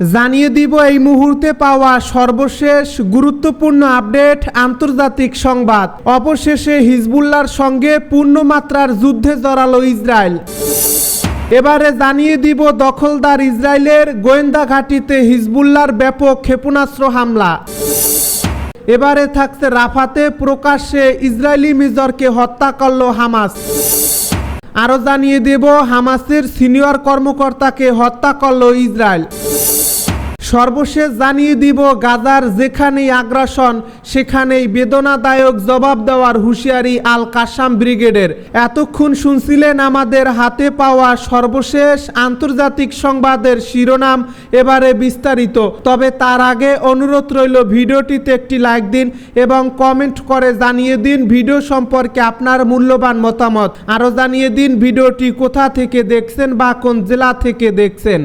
জানিয়ে দিব এই মুহূর্তে পাওয়া সর্বশেষ গুরুত্বপূর্ণ আপডেট আন্তর্জাতিক সংবাদ। অবশেষে হিজবুল্লার সঙ্গে পূর্ণমাত্রার যুদ্ধে জড়ালো ইসরায়েল। এবারে জানিয়ে দিব দখলদার ইসরায়েলের গোয়েন্দা ঘাঁটিতে হিজবুল্লার ব্যাপক ক্ষেপণাস্ত্র হামলা। এবারে থাকছে রাফাতে প্রকাশ্যে ইসরায়েলি মেজরকে হত্যা করল হামাস। আরও জানিয়ে দেব, হামাসের সিনিয়র কর্মকর্তাকে হত্যা করল ইসরায়েল। সর্বশেষ জানিয়ে দিব, গাজার যেখানেই আগ্রাসন, সেখানেই বেদনাদায়ক জবাব দেওয়ার হুঁশিয়ারি আল কাসাম ব্রিগেডের। এতক্ষণ শুনছিলেন আমাদের হাতে পাওয়া সর্বশেষ আন্তর্জাতিক সংবাদের শিরোনাম, এবারে বিস্তারিত। তবে তার আগে অনুরোধ রইল, ভিডিওটিতে একটি লাইক দিন এবং কমেন্ট করে জানিয়ে দিন ভিডিও সম্পর্কে আপনার মূল্যবান মতামত। আরও জানিয়ে দিন ভিডিওটি কোথা থেকে দেখছেন বা কোন জেলা থেকে দেখছেন।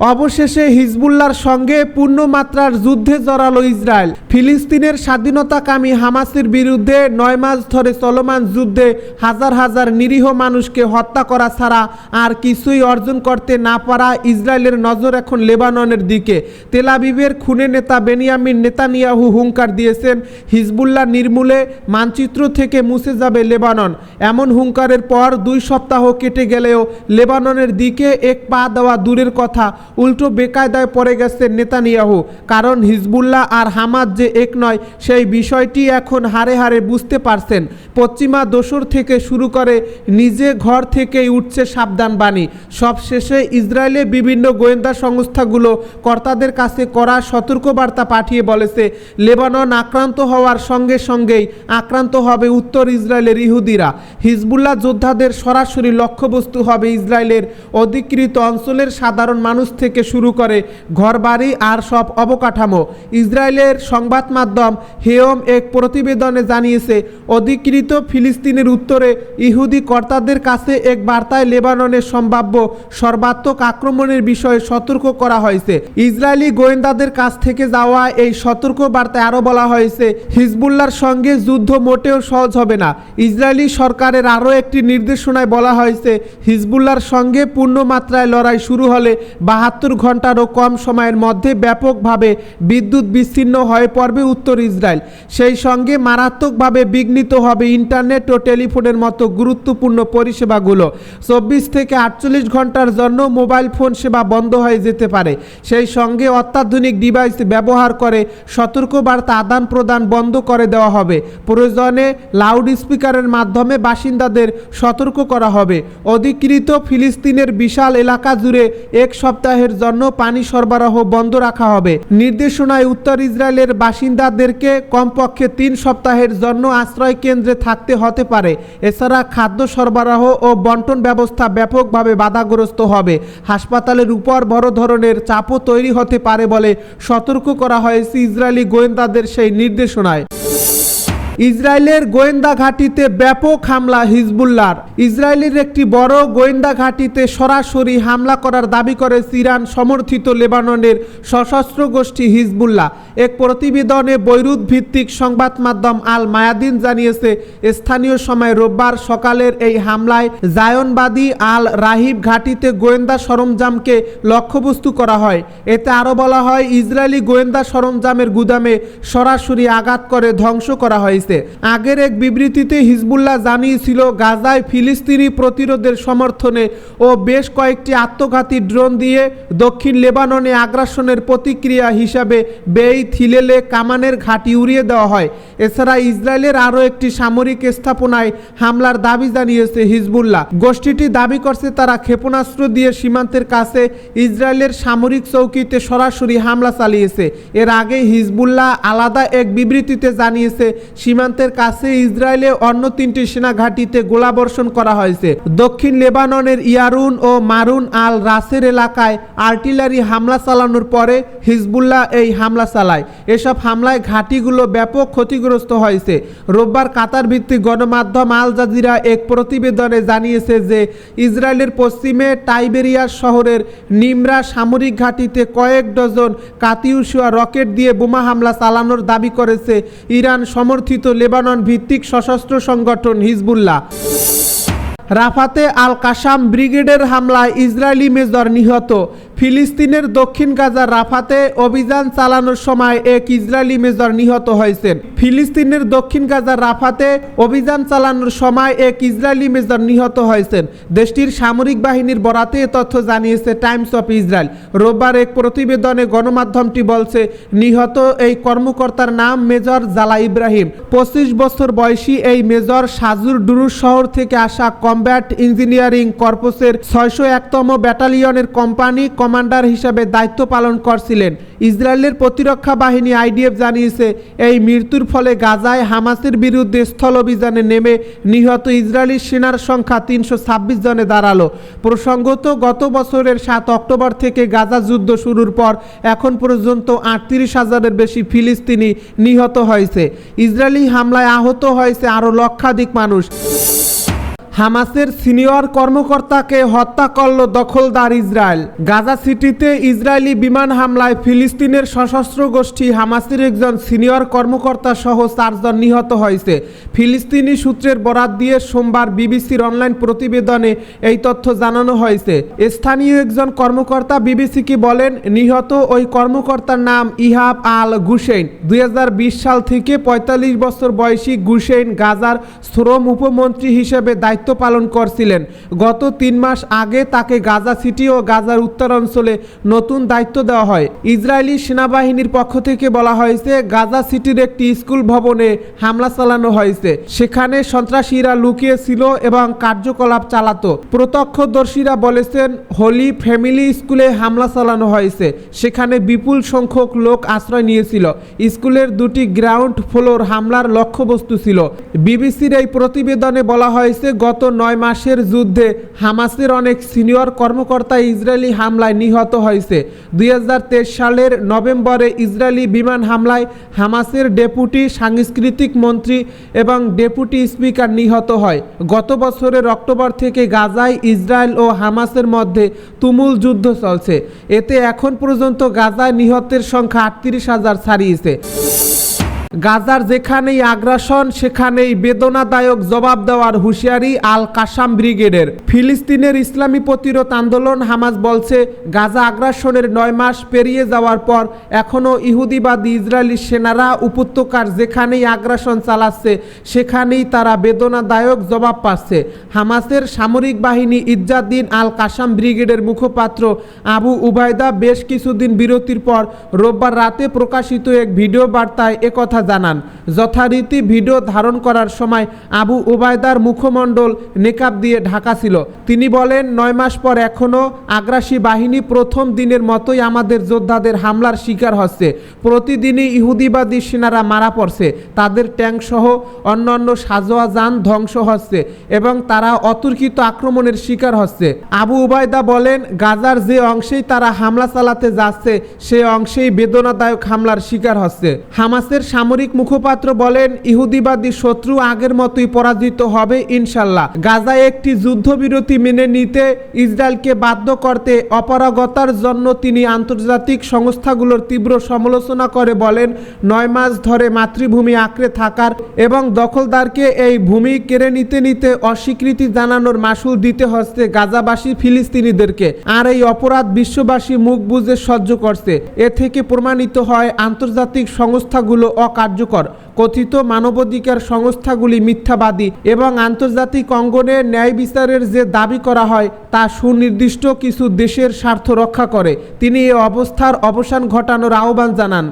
অবশেষে হিজবুল্লার সঙ্গে পূর্ণমাত্রার যুদ্ধে জড়ালো ইসরায়েল। ফিলিস্তিনের স্বাধীনতাকামী হামাসের বিরুদ্ধে নয় মাস ধরে চলমান যুদ্ধে হাজার হাজার নিরীহ মানুষকে হত্যা করা ছাড়া আর কিছুই অর্জন করতে না পারা ইসরায়েলের নজর এখন লেবাননের দিকে। তেলাবিবের খুনে নেতা বেনিয়ামিন নেতানিয়াহু হুঙ্কার দিয়েছেন, হিজবুল্লাহ নির্মূলে মানচিত্র থেকে মুছে যাবে লেবানন। এমন হুঙ্কারের পর দুই সপ্তাহ কেটে গেলেও লেবাননের দিকে এক পা দেওয়া দূরের কথা উল্টো বেকায়দায় পড়ে গেছে নেতানিয়াহু, কারণ হিজবুল্লাহ আর হামাদ যে এক নয়, সেই বিষয়টি এখন হারে হারে বুঝতে পারছেন। পশ্চিমা দোসর থেকে শুরু করে নিজে ঘর থেকেই উঠছে সাবধান বাণী সবশেষে ইসরায়েলে বিভিন্ন গোয়েন্দা সংস্থাগুলো কর্তাদের কাছে করা সতর্কবার্তা পাঠিয়ে বলেছে, লেবানন আক্রান্ত হওয়ার সঙ্গে সঙ্গেই আক্রান্ত হবে উত্তর ইসরায়েলের ইহুদিরা। হিজবুল্লাহ যোদ্ধাদের সরাসরি লক্ষ্যবস্তু হবে ইসরায়েলের অধিকৃত অঞ্চলের সাধারণ মানুষ থেকে শুরু করে ঘরবাড়ি আর সব অবকাঠামো। ইসরায়েলের সংবাদ মাধ্যম হেয়ম এক প্রতিবেদনে জানিয়েছে, অধিকৃত ফিলিস্তিনের উত্তরে ইহুদি কর্তাদের কাছে এক বার্তায় লেবাননের সম্ভাব্য সর্বাত্মক আক্রমণের বিষয়ে সতর্ক করা হয়েছে। ইসরায়েলি গোয়েন্দাদের কাছ থেকে যাওয়া এই সতর্ক বার্তায় আরও বলা হয়েছে হিজবুল্লার সঙ্গে যুদ্ধ মোটেও সহজ হবে না। ইসরায়েলি সরকারের আরও একটি নির্দেশনায় বলা হয়েছে হিজবুল্লার সঙ্গে পূর্ণমাত্রায় লড়াই শুরু হলে বাহাত্তর ঘন্টারও কম সময়ের মধ্যে ব্যাপকভাবে বিদ্যুৎ বিচ্ছিন্ন হয়ে পড়বে উত্তর ইসরায়েল। সেই সঙ্গে মারাত্মকভাবে বিঘ্নিত হবে ইন্টারনেট ও টেলিফোনের মতো গুরুত্বপূর্ণ পরিষেবাগুলো। চব্বিশ থেকে আটচল্লিশ ঘণ্টার জন্য মোবাইল ফোন সেবা বন্ধ হয়ে যেতে পারে। সেই সঙ্গে অত্যাধুনিক ডিভাইস ব্যবহার করে সতর্কবার্তা আদান প্রদান বন্ধ করে দেওয়া হবে। প্রয়োজনে লাউড স্পিকারের মাধ্যমে বাসিন্দাদের সতর্ক করা হবে। অধিকৃত ফিলিস্তিনের বিশাল এলাকা জুড়ে এক সপ্তাহের জন্য পানি সরবরাহ বন্ধ রাখা হবে। নির্দেশনায় উত্তর ইসরায়েলের বাসিন্দাদেরকে কমপক্ষে তিন সপ্তাহের জন্য আশ্রয় কেন্দ্রে থাকতে হতে পারে। এছাড়া খাদ্য সরবরাহ ও বন্টন ব্যবস্থা ব্যাপকভাবে বাধাগ্রস্ত হবে। হাসপাতালের উপর বড় ধরনের চাপও তৈরি হতে পারে বলে সতর্ক করা হয়েছে ইসরায়েলি গোয়েন্দাদের সেই নির্দেশনায়। ইসরায়েলের গোয়েন্দা ঘাঁটিতে ব্যাপক হামলা হিজবুল্লার ইসরায়েলের একটি বড় গোয়েন্দা ঘাঁটিতে সরাসরি হামলা করার দাবি করে ইরান সমর্থিত লেবাননের সশস্ত্র গোষ্ঠী হিজবুল্লাহ। এক প্রতিবেদনে বৈরুত ভিত্তিক সংবাদ মাধ্যম আল মায়াদিন জানিয়েছে, স্থানীয় সময় রোববার সকালের এই হামলায় জায়নবাদী আল রাহিব ঘাঁটিতে গোয়েন্দা সরঞ্জামকে লক্ষ্যবস্তু করা হয়। এতে আরও বলা হয়, ইসরায়েলি গোয়েন্দা সরঞ্জামের গুদামে সরাসরি আঘাত করে ধ্বংস করা হয়েছে আগের এক বিবৃতিতে হিজবুল্লাহ জানিয়েছিল, গাজায় ফিলিস্তিনি প্রতিরোধের সমর্থনে ও বেশ কয়েকটি আত্মঘাতী ড্রোন দিয়ে দক্ষিণ লেবাননে আগ্রাসনের প্রতিক্রিয়া হিসাবে বেই থিলেলে কামানের ঘাঁটি উড়িয়ে দেওয়া হয়। এছাড়া ইসরায়েলের আরও একটি সামরিক স্থাপনায় হামলার দাবি জানিয়েছে হিজবুল্লাহ। গোষ্ঠীটি দাবি করছে, তারা ক্ষেপণাস্ত্র দিয়ে সীমান্তের কাছে ইসরায়েলের সামরিক চৌকিতে সরাসরি হামলা চালিয়েছে। এর আগে হিজবুল্লাহ আলাদা এক বিবৃতিতে জানিয়েছে সীমান্তের কাছে ইসরায়েলে অন্য তিনটি সেনা ঘাঁটিতে গোলাবর্ষণ করা হয়েছে। দক্ষিণ লেবাননের ইয়ারুন ও মারুন আল রাসের এলাকায় আর্টিলারি হামলা চালানোর পরে হিজবুল্লাহ এই হামলা চালায়। এসব হামলায় ঘাঁটিগুলো ব্যাপক ক্ষতিগ্রস্ত হয়েছে। রোববার কাতার ভিত্তিক গণমাধ্যম আল জাজিরা এক প্রতিবেদনে জানিয়েছে যে, ইসরায়েলের পশ্চিমে টাইবেরিয়াস শহরের নিমরা সামরিক ঘাঁটিতে কয়েক ডজন কাতিউসুয়া রকেট দিয়ে বোমা হামলা চালানোর দাবি করেছে ইরান সমর্থিত লেবানন ভিত্তিক সশস্ত্র সংগঠন হিজবুল্লাহ। রাফাতে আল কাসাম ব্রিগেডের হামলায় ইসরায়েলি মেজর নিহত। ফিলিস্তিনের দক্ষিণ গাজার রাফাতে অভিযান চালানোর সময় এক ইসরায়েলি মেজর নিহত হয়েছেন। ফিলিস্তিনের দক্ষিণ গাজার রাফাতে অভিযান চালানোর সময় এক ইসরায়েলি মেজর নিহত হয়েছেন। দেশটির সামরিক বাহিনীর বরাতে তথ্য জানিয়েছে টাইমস অফ ইসরায়েল। রোববার এক প্রতিবেদনে গণমাধ্যমটি বলছে, নিহত এই কর্মকর্তার নাম মেজর জালা ইব্রাহিম। পঁচিশ বছর বয়সী এই মেজর সাজুর ডুরুস শহর থেকে আসা কমব্যাট ইঞ্জিনিয়ারিং কর্পসের ছয়শো একতম ব্যাটালিয়নের কোম্পানি কমান্ডার হিসাবে দায়িত্ব পালন করছিলেন। ইসরায়েলের প্রতিরক্ষা বাহিনী আইডিএফ জানিয়েছে, এই মৃত্যুর ফলে গাজায় হামাসের বিরুদ্ধে স্থল অভিযানে নেমে নিহত ইসরায়েলি সেনার সংখ্যা তিনশো ছাব্বিশ জনে দাঁড়াল। প্রসঙ্গত, গত বছরের সাত অক্টোবর থেকে গাজা যুদ্ধ শুরুর পর এখন পর্যন্ত আটত্রিশ হাজারের বেশি ফিলিস্তিনি নিহত হয়েছে। ইসরায়েলি হামলায় আহত হয়েছে আরও লক্ষাধিক মানুষ। হামাসের সিনিয়র কর্মকর্তাকে হত্যা করল দখলদার ইসরায়েল। গাজা সিটিতে ইসরায়েলি বিমান হামলায় ফিলিস্তিনের সশস্ত্র গোষ্ঠী হামাসের একজন সিনিয়র কর্মকর্তা সহ চারজন নিহত হয়েছে। ফিলিস্তিনি সূত্রের বরাত দিয়ে সোমবার বিবিসির অনলাইন প্রতিবেদনে এই তথ্য জানানো হয়েছে। স্থানীয় একজন কর্মকর্তা বিবিসিকে বলেন, নিহত ওই কর্মকর্তার নাম ইহাব আল গুসেইন। দুই সাল থেকে ৪৫ বছর বয়সী গুসেইন গাজার শ্রম উপমন্ত্রী হিসেবে দায়িত্ব পালন করছিলেন। গত তিন মাস আগে তাকে গাজা সিটি ও গাজার উত্তরাঞ্চলে নতুন দায়িত্ব দেওয়া হয়। ইসরায়েলি সেনাবাহিনীর পক্ষ থেকে বলা হয়েছে, গাজা সিটির একটি স্কুল ভবনে হামলা চালানো হয়েছে। সেখানে সন্ত্রাসীরা লুকিয়ে ছিল এবং কার্যকলাপ চালাতো। প্রত্যক্ষদর্শীরা বলেছেন, হোলি ফ্যামিলি স্কুলে হামলা চালানো হয়েছে। সেখানে বিপুল সংখ্যক লোক আশ্রয় নিয়েছিল। স্কুলের দুটি গ্রাউন্ড ফ্লোর হামলার লক্ষ্যবস্তু ছিল। বিবিসির এই প্রতিবেদনে বলা হয়েছে, গত নয় মাসের যুদ্ধে হামাসের অনেক সিনিয়র কর্মকর্তা ইসরায়েলি হামলায় নিহত হয়েছে। দুই হাজার তেইশ সালের নভেম্বরে ইসরায়েলি বিমান হামলায় হামাসের ডেপুটি সাংস্কৃতিক মন্ত্রী এবং ডেপুটি স্পিকার নিহত হয়। গত বছরের অক্টোবর থেকে গাজায় ইসরায়েল ও হামাসের মধ্যে তুমুল যুদ্ধ চলছে। এতে এখন পর্যন্ত গাজায় নিহতের সংখ্যা আটত্রিশ হাজার ছাড়িয়েছে। গাজার যেখানেই আগ্রাসন, সেখানেই বেদনাদায়ক জবাব দেওয়ার হুঁশিয়ারি আল কাসাম ব্রিগেডের। ফিলিস্তিনের ইসলামী প্রতিরোধ আন্দোলন হামাজ বলছে, গাজা আগ্রাসনের নয় মাস পেরিয়ে যাওয়ার পর এখনও ইহুদিবাদী ইসরায়েলি সেনারা উপত্যকার যেখানেই আগ্রাসন চালাচ্ছে, সেখানেই তারা বেদনাদায়ক জবাব পাচ্ছে। হামাসের সামরিক বাহিনী ইজ্জাদ্দিন আল কাসাম ব্রিগেডের মুখপাত্র আবু উবায়দা বেশ কিছুদিন বিরতির পর রোববার রাতে প্রকাশিত এক ভিডিও বার্তায় একথা জানান। যথারীতি ভিডিও ধারণ করার সময় আবু উবায়দার মুখমণ্ডল নেকাব দিয়ে ঢাকা ছিল। তিনি বলেন, নয় মাস পর এখনও আগ্রাসী বাহিনী প্রথম দিনের মতোই আমাদের যোদ্ধাদের হামলার শিকার হচ্ছে। প্রতিদিনই ইহুদিবাদী সেনারা মারা পড়ছে। তাদের ট্যাঙ্ক সহ অন্যান্য সাজোয়া যান ধ্বংস হচ্ছে এবং তারা অতর্কিত আক্রমণের শিকার হচ্ছে। আবু উবায়দা বলেন, গাজার যে অংশেই তারা হামলা চালাতে যাচ্ছে, সে অংশেই বেদনাদায়ক হামলার শিকার হচ্ছে। হামাসের সামরিক মুখপাত্র বলেন, ইহুদিবাদী শত্রু আগের মতোই পরাজিত হবে ইনশাল্লাহ। গাজায় একটি যুদ্ধবিরতি মেনে নিতে ইসরায়েলকে বাধ্য করতে অপারগতার জন্য তিনি আন্তর্জাতিক সংস্থাগুলোর তীব্র সমালোচনা করে বলেন, নয় মাস ধরে মাতৃভূমি আঁকড়ে থাকার এবং দখলদারকে এই ভূমি কেড়ে নিতে নিতে অস্বীকৃতি জানানোর মাসুল দিতে হচ্ছে গাজাবাসী ফিলিস্তিনিদেরকে। আর এই অপরাধ বিশ্ববাসী মুখ বুঝে সহ্য করছে। এ থেকে প্রমাণিত হয়, আন্তর্জাতিক সংস্থাগুলো অকার্যকর কথিত মানবাধিকার সংস্থাগুলি মিথ্যাবাদী এবং আন্তর্জাতিক অঙ্গনে ন্যায় বিচারের যে দাবি করা হয়, তা সুনির্দিষ্ট কিছু দেশের স্বার্থ রক্ষা করে। তিনি এ অবস্থার অবসান ঘটানোর আহ্বান জানান।